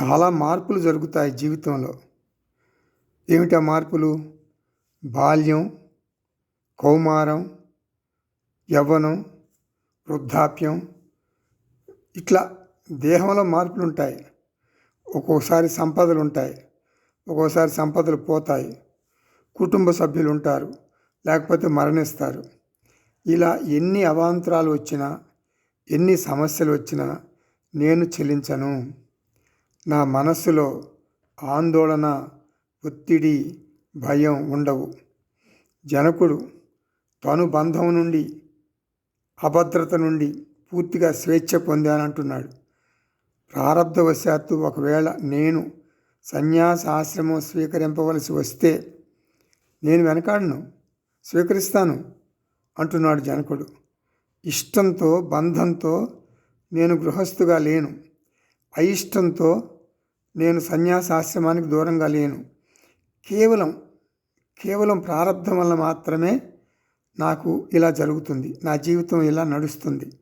చాలా మార్పులు జరుగుతాయి జీవితంలో. ఏమిటా మార్పులు? బాల్యం కౌమారం యవ్వనం వృద్ధాప్యం. ఇట్లా దేహంలో మార్పులు ఉంటాయి. ఒక్కొక్కసారి సంపదలు ఉంటాయి. ఒక్కోసారి సంపదలు పోతాయి. కుటుంబ సభ్యులు ఉంటారు. లేకపోతే మరణిస్తారు. ఇలా ఎన్ని అవాంతరాలు వచ్చినా ఎన్ని సమస్యలు వచ్చినా నేను చెల్లించను. నా మనస్సులో ఆందోళన ఒత్తిడి భయం ఉండవు. జనకుడు తను బంధం నుండి అభద్రత నుండి పూర్తిగా స్వేచ్ఛ పొందానంటున్నాడు. ప్రారంధవశాత్తు ఒకవేళ నేను సన్యాస ఆశ్రమం స్వీకరింపవలసి వస్తే నేను వెనకాడను స్వీకరిస్తాను అంటున్నాడు జనకుడు. ఇష్టంతో బంధంతో నేను గృహస్థుగా లేను. అయిష్టంతో నేను సన్యాసాశ్రమానికి దూరంగా లేను. కేవలం కేవలం ప్రారంధం వల్ల మాత్రమే నాకు ఇలా జరుగుతుంది. నా జీవితం ఇలా నడుస్తుంది.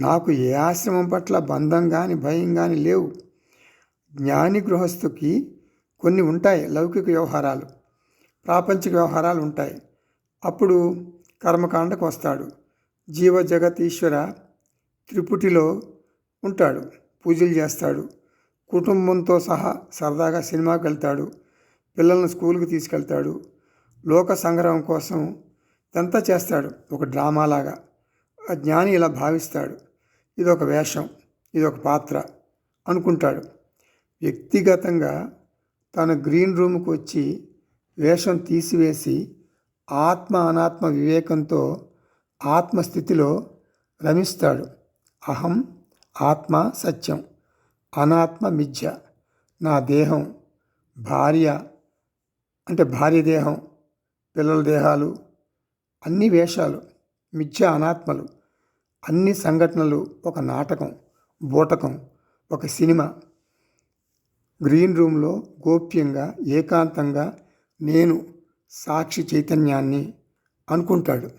నాకు ఏ ఆశ్రమం పట్ల బంధం కానీ భయం కానీ లేవు. జ్ఞాని గృహస్థుకి కొన్ని ఉంటాయి లౌకిక వ్యవహారాలు. ప్రాపంచిక వ్యవహారాలు ఉంటాయి. అప్పుడు కర్మకాండకు వస్తాడు. జీవ జగత్ ఈశ్వర త్రిపుటిలో ఉంటాడు. పూజలు చేస్తాడు. కుటుంబంతో సహా సరదాగా సినిమాకి వెళ్తాడు పిల్లల్ని స్కూల్కి తీసుకెళ్తాడు. లోక సంగ్రహం కోసం ఇదంతా చేస్తాడు. ఒక డ్రామాలాగా. ఆ జ్ఞాని ఇలా భావిస్తాడు. ఇది ఒక వేషం. ఇది ఒక పాత్ర అనుకుంటాడు. వ్యక్తిగతంగా తన గ్రీన్ రూమ్కి వచ్చి వేషం తీసివేసి ఆత్మ అనాత్మ వివేకంతో ఆత్మస్థితిలో రమిస్తాడు. అహం ఆత్మ సత్యం అనాత్మ మిథ్య నా దేహం భార్య అంటే భార్య దేహం పిల్లల దేహాలు అన్ని వేషాలు మిథ్య అనాత్మలు అన్ని సంఘటనలు ఒక నాటకం బూటకం ఒక సినిమా. గ్రీన్ రూమ్లో గోప్యంగా ఏకాంతంగా నేను సాక్షి చైతన్యాన్ని అనుకుంటాడు.